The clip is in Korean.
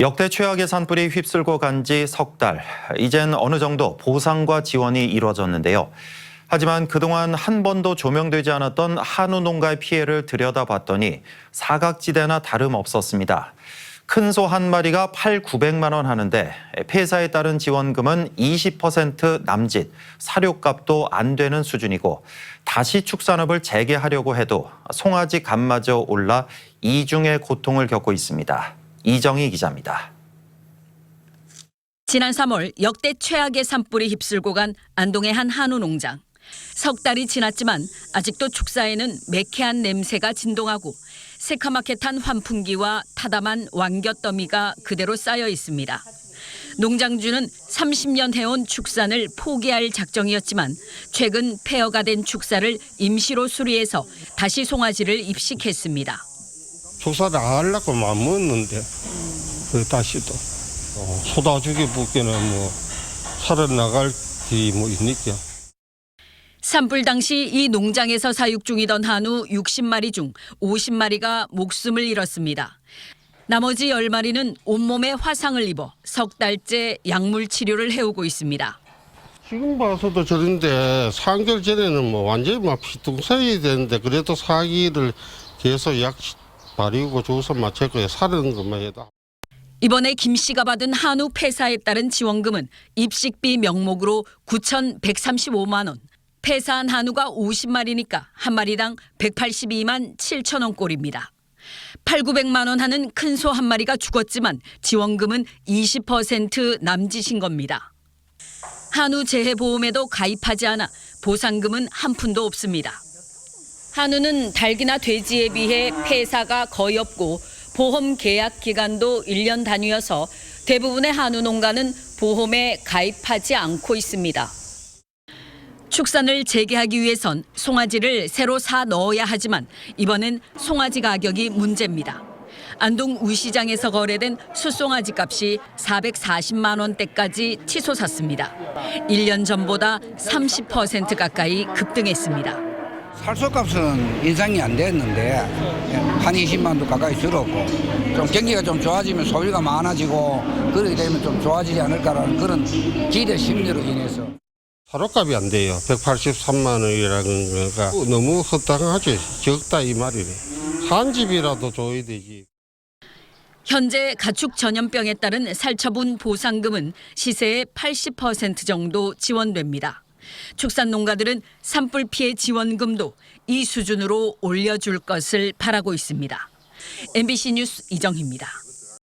역대 최악의 산불이 휩쓸고 간 지 석 달. 이젠 어느 정도 보상과 지원이 이루어졌는데요. 하지만 그동안 한 번도 조명되지 않았던 한우 농가의 피해를 들여다봤더니 사각지대나 다름없었습니다. 큰 소 한 마리가 8, 900만 원 하는데 폐사에 따른 지원금은 20% 남짓, 사료값도 안 되는 수준이고 다시 축산업을 재개하려고 해도 송아지 값마저 올라 이중의 고통을 겪고 있습니다. 이정희 기자입니다. 지난 3월 역대 최악의 산불이 휩쓸고 간 안동의 한 한우 농장. 석 달이 지났지만 아직도 축사에는 매캐한 냄새가 진동하고 새카맣게 탄 환풍기와 타담한 왕겨 더미가 그대로 쌓여 있습니다. 농장주는 30년 해온 축산을 포기할 작정이었지만 최근 폐허가 된 축사를 임시로 수리해서 다시 송아지를 입식했습니다. 조사를 안 하려고 마음먹었는데 그 다시 또 어, 소다 죽여 붓기는 뭐 살아나갈 길이 뭐 있니까 산불 당시 이 농장에서 사육 중이던 한우 60마리 중 50마리가 목숨을 잃었습니다. 나머지 10마리는 온몸에 화상을 입어 석 달째 약물 치료를 해오고 있습니다. 지금 봐서도 저런데 3개월 전에는 뭐 완전히 막 피둥사이 되는데 그래도 사기를 계속 약 바르고 주사 맞췄고 사는 것만 해도 이번에 김 씨가 받은 한우 폐사에 따른 지원금은 입식비 명목으로 9,135만 원. 폐사한 한우가 50마리니까 한 마리당 182만 7천 원 꼴입니다. 8, 900만 원 하는 큰 소 한 마리가 죽었지만 지원금은 20% 남짓인 겁니다. 한우 재해 보험에도 가입하지 않아 보상금은 한 푼도 없습니다. 한우는 닭이나 돼지에 비해 폐사가 거의 없고 보험 계약 기간도 1년 단위여서 대부분의 한우 농가는 보험에 가입하지 않고 있습니다. 축산을 재개하기 위해선 송아지를 새로 사 넣어야 하지만 이번엔 송아지 가격이 문제입니다. 안동 우시장에서 거래된 숫송아지 값이 440만 원대까지 치솟았습니다. 1년 전보다 30% 가까이 급등했습니다. 살소값은 인상이 안 됐는데 한 20만도 가까이 줄었고 좀 경기가 좀 좋아지면 소비가 많아지고 그렇게 되면 좀 좋아지지 않을까라는 그런 기대 심리로 인해서. 사료값이 안 돼요. 183만 원이라는 거가 너무 허당하죠. 적다 이 말이래 산 집이라도 줘야 되지. 현재 가축 전염병에 따른 살처분 보상금은 시세의 80% 정도 지원됩니다. 축산 농가들은 산불 피해 지원금도 이 수준으로 올려줄 것을 바라고 있습니다. MBC 뉴스 이정희입니다.